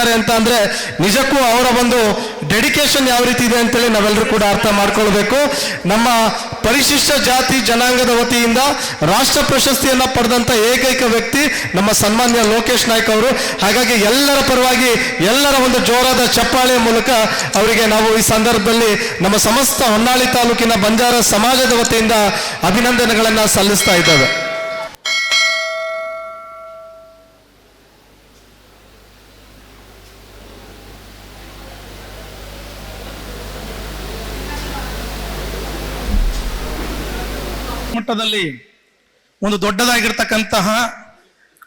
ಅಂತ ಅಂದ್ರೆ ನಿಜಕ್ಕೂ ಅವರ ಒಂದು ಡೆಡಿಕೇಶನ್ ಯಾವ ರೀತಿ ಇದೆ ಅಂತೇಳಿ ನಾವೆಲ್ಲರೂ ಕೂಡ ಅರ್ಥ ಮಾಡ್ಕೊಳ್ಬೇಕು. ನಮ್ಮ ಪರಿಶಿಷ್ಟ ಜಾತಿ ಜನಾಂಗದ ವತಿಯಿಂದ ರಾಷ್ಟ್ರ ಪ್ರಶಸ್ತಿಯನ್ನ ಪಡೆದಂತ ಏಕೈಕ ವ್ಯಕ್ತಿ ನಮ್ಮ ಸನ್ಮಾನ್ಯ ಲೋಕೇಶ್ ನಾಯ್ಕ್ ಅವರು. ಹಾಗಾಗಿ ಎಲ್ಲರ ಪರವಾಗಿ ಎಲ್ಲರ ಒಂದು ಜೋರಾದ ಚಪ್ಪಾಳೆಯ ಮೂಲಕ ಅವರಿಗೆ ನಾವು ಈ ಸಂದರ್ಭದಲ್ಲಿ ನಮ್ಮ ಸಮಸ್ತ ಹೊನ್ನಾಳಿ ತಾಲೂಕಿನ ಬಂಜಾರ ಸಮಾಜದ ವತಿಯಿಂದ ಅಭಿನಂದನೆಗಳನ್ನ ಸಲ್ಲಿಸ್ತಾ ಇದ್ದೇವೆ. ಮಟ್ಟದಲ್ಲಿ ಒಂದು ದೊಡ್ಡದಾಗಿರ್ತಕ್ಕಂತಹ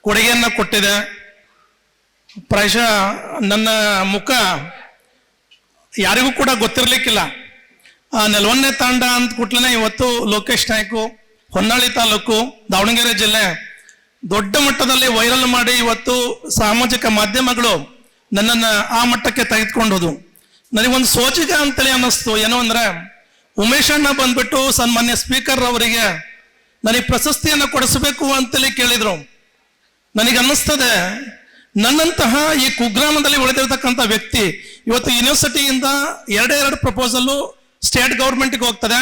ಕೊಡುಗೆಯನ್ನು ಕೊಟ್ಟಿದೆ. ಪ್ರಾಯಶಃ ನನ್ನ ಮುಖ ಯಾರಿಗೂ ಕೂಡ ಗೊತ್ತಿರಲಿಕ್ಕಿಲ್ಲ. ಆ ನೆಲವನ್ನೇ ತಾಂಡ ಅಂತ ಕೂಟ್ಲೇ ಇವತ್ತು ಲೋಕೇಶ್ ನಾಯ್ಕು, ಹೊನ್ನಾಳಿ ತಾಲೂಕು, ದಾವಣಗೆರೆ ಜಿಲ್ಲೆ ದೊಡ್ಡ ಮಟ್ಟದಲ್ಲಿ ವೈರಲ್ ಮಾಡಿ ಇವತ್ತು ಸಾಮಾಜಿಕ ಮಾಧ್ಯಮಗಳು ನನ್ನನ್ನು ಆ ಮಟ್ಟಕ್ಕೆ ತೆಗೆದುಕೊಂಡೋದು. ನನಗೊಂದು ಸೋಜಿಗ ಅಂತೇಳಿ ಅನ್ನಿಸ್ತು. ಏನು ಅಂದ್ರೆ ಉಮೇಶ್ ಅಣ್ಣ ಬಂದ್ಬಿಟ್ಟು ಸನ್ಮಾನ್ಯ ಸ್ಪೀಕರ್ ಅವರಿಗೆ ನನಗೆ ಪ್ರಶಸ್ತಿಯನ್ನು ಕೊಡಿಸಬೇಕು ಅಂತೇಳಿ ಕೇಳಿದರು. ನನಗೆ ಅನ್ನಿಸ್ತದೆ, ನನ್ನಂತಹ ಈ ಕುಗ್ರಾಮದಲ್ಲಿ ಉಳಿದಿರ್ತಕ್ಕಂಥ ವ್ಯಕ್ತಿ ಇವತ್ತು ಯೂನಿವರ್ಸಿಟಿಯಿಂದ ಎರಡೇ ಎರಡು ಪ್ರಪೋಸಲ್ಲು ಸ್ಟೇಟ್ ಗೌರ್ಮೆಂಟ್ಗೆ ಹೋಗ್ತದೆ.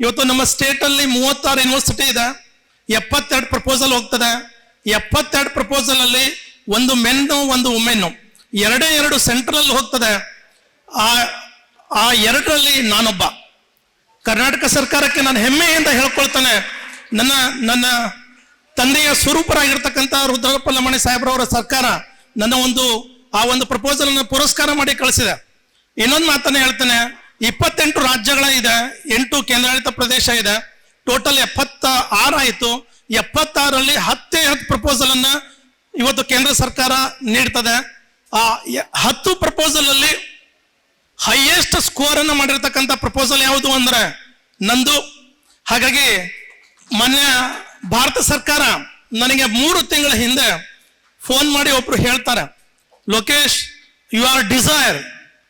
ಇವತ್ತು ನಮ್ಮ ಸ್ಟೇಟಲ್ಲಿ ಮೂವತ್ತಾರು ಯೂನಿವರ್ಸಿಟಿ ಇದೆ, ಎಪ್ಪತ್ತೆರಡು ಪ್ರಪೋಸಲ್ ಹೋಗ್ತದೆ. ಎಪ್ಪತ್ತೆರಡು ಪ್ರಪೋಸಲಲ್ಲಿ ಒಂದು ಮೆನ್ನು ಒಂದು ವುಮೆನ್ನು ಎರಡೇ ಎರಡು ಸೆಂಟ್ರಲ್ ಹೋಗ್ತದೆ. ಆ ಆ ಎರಡರಲ್ಲಿ ನಾನೊಬ್ಬ. ಕರ್ನಾಟಕ ಸರ್ಕಾರಕ್ಕೆ ನಾನು ಹೆಮ್ಮೆಯಿಂದ ಹೇಳ್ಕೊಳ್ತಾನೆ. ನನ್ನ ನನ್ನ ತಂದೆಯ ಸ್ವರೂಪರಾಗಿರ್ತಕ್ಕಂಥ ರುದ್ರಪ್ಪ ಲಮಣಿ ಸಾಹೇಬ್ರವರ ಸರ್ಕಾರ ನನ್ನ ಒಂದು, ಆ ಒಂದು ಪ್ರಪೋಸಲ್ ಅನ್ನು ಪುರಸ್ಕಾರ ಮಾಡಿ ಕಳಿಸಿದೆ. ಇನ್ನೊಂದು ಮಾತನ್ನ ಹೇಳ್ತೇನೆ. ಇಪ್ಪತ್ತೆಂಟು ರಾಜ್ಯಗಳ ಇದೆ, ಎಂಟು ಕೇಂದ್ರಾಡಳಿತ ಪ್ರದೇಶ ಇದೆ. ಟೋಟಲ್ ಎಪ್ಪತ್ತ ಆರು ಆಯಿತು. ಎಪ್ಪತ್ತಾರಲ್ಲಿ ಹತ್ತೇ ಹತ್ತು ಪ್ರಪೋಸಲ್ ಅನ್ನ ಇವತ್ತು ಕೇಂದ್ರ ಸರ್ಕಾರ ನೀಡ್ತದೆ. ಆ ಹತ್ತು ಪ್ರಪೋಸಲ್ ಅಲ್ಲಿ ಹೈಯೆಸ್ಟ್ ಸ್ಕೋರ್ ಅನ್ನು ಮಾಡಿರ್ತಕ್ಕಂಥ ಪ್ರಪೋಸಲ್ ಯಾವುದು ಅಂದ್ರೆ ನಂದು. ಹಾಗಾಗಿ ಮೊನ್ನೆ ಭಾರತ ಸರ್ಕಾರ ನನಗೆ ಮೂರು ತಿಂಗಳ ಹಿಂದೆ ಫೋನ್ ಮಾಡಿ ಒಬ್ರು ಹೇಳ್ತಾರೆ, ಲೋಕೇಶ್ ಯು ಆರ್ ಡಿಸೈರ್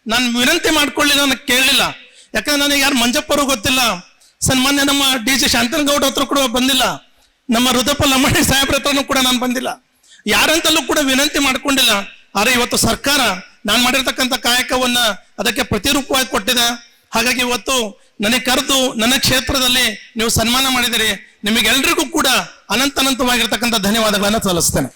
ನಾನು ವಿನಂತಿ ಮಾಡ್ಕೊಳ್ಳಿ ನನಗೆ ಕೇಳಲಿಲ್ಲ. ಯಾಕಂದ್ರೆ ನನಗೆ ಯಾರು ಮಂಜಪ್ಪರು ಗೊತ್ತಿಲ್ಲ. ಸನ್ಮಾನ್ಯ ನಮ್ಮ ಡಿ ಜಿ ಶಾಂತನಗೌಡ ಹತ್ರ ಕೂಡ ಬಂದಿಲ್ಲ. ನಮ್ಮ ರುದ್ರಪ್ಪ ಲಮ್ಮಣಿ ಸಾಹೇಬ್ರ ಹತ್ರನೂ ಕೂಡ ನಾನು ಬಂದಿಲ್ಲ. ಯಾರಂತಲ್ಲೂ ಕೂಡ ವಿನಂತಿ ಮಾಡ್ಕೊಂಡಿಲ್ಲ. ಆದರೆ ಇವತ್ತು ಸರ್ಕಾರ ನಾನು ಮಾಡಿರ್ತಕ್ಕಂಥ ಕಾಯಕವನ್ನ ಅದಕ್ಕೆ ಪ್ರತಿರೂಪವಾಗಿ ಕೊಟ್ಟಿದೆ. ಹಾಗಾಗಿ ಇವತ್ತು ನನಗೆ ಕರೆದು ನನ್ನ ಕ್ಷೇತ್ರದಲ್ಲಿ ನೀವು ಸನ್ಮಾನ ಮಾಡಿದಿರಿ ನಿಮಗೆಲ್ರಿಗೂ ಕೂಡ ಅನಂತ ಅನಂತವಾಗಿರ್ತಕ್ಕಂಥ ಧನ್ಯವಾದಗಳನ್ನು ಸಲ್ಲಿಸ್ತೇನೆ.